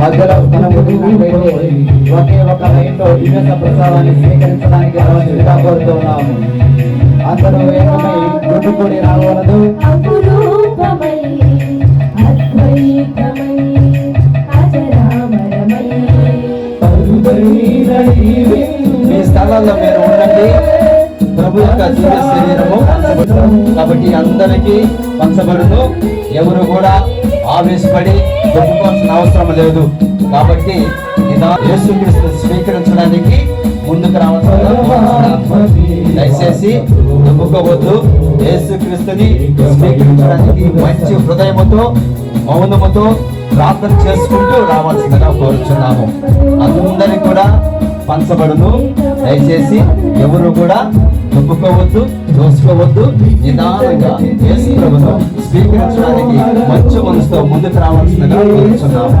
మధ్యలో మన ముందున్నట్లయితే ఒకే ఒక లైన్లో దివ్య ప్రసాదాన్ని స్వీకరించడానికి రావాల్సిందిగా కోరుతున్నాము. అందరూ ఏకమై గుడ్డుకొని రావలదు? మీ స్థలాల్లో మీరు ఉండండి. ప్రభు యొక్క దివ్య శరీరము కాబట్టి అందరికీ పంచబడును ఎవరు కూడా ఆవేశపడి కొట్టుకోవాల్సిన అవసరం లేదు. కాబట్టి యేసుక్రీస్తు స్వీకరించడానికి ముందుకు రావాల్సిన దయచేసి నమ్ముకోవద్దు యేసుక్రీస్తుని స్వీకరించడానికి మంచి హృదయముతో మౌనముతో ప్రార్థన చేసుకుంటూ రావాల్సిందిగా కోరుచున్నాము. అందరికి కూడా పంచబడును దయచేసి ఎవరు కూడా నొప్పుకోవద్దు దోసుకోవద్దు నిదానంగా యేసు ప్రభును స్వీకరించడానికి మంచి మనసుతో ముందుకు రావాల్సిందిగా కోరుచున్నాము.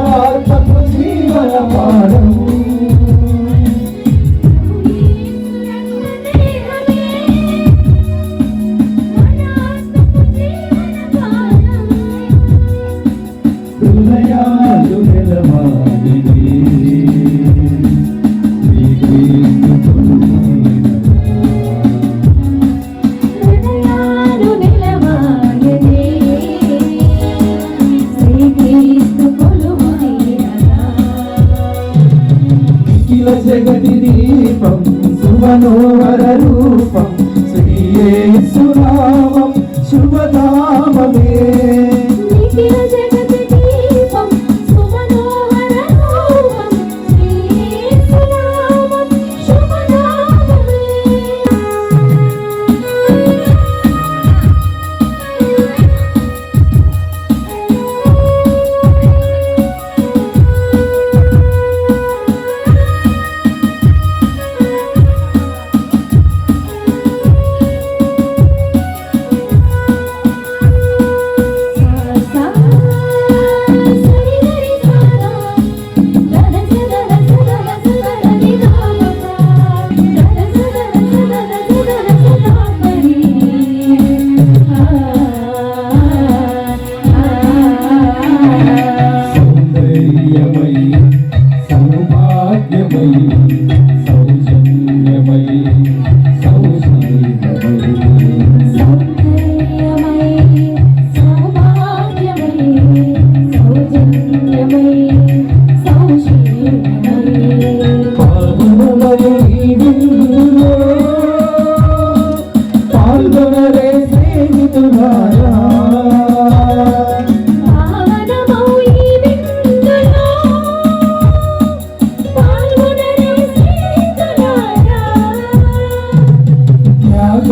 మనోహర రూపం.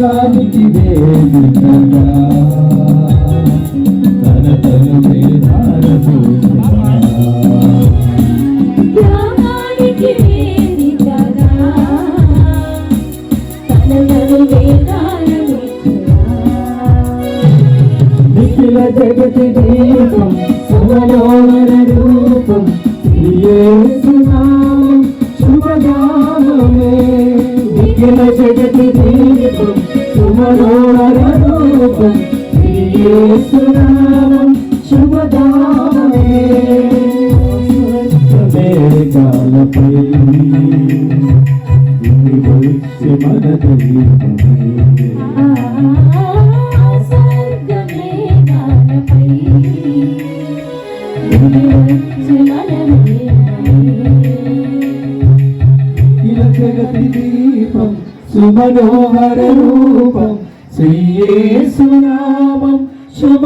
త్యాగానికి వేదికగా తన వేదాలమిచ్చురా. నిఖిల జగతి దీపం సుమనోహర రూపం. శుభనామమే నిఖిల శ్రీయేసునామం శుభనామమే మేఘాలపై వచ్చి শুভ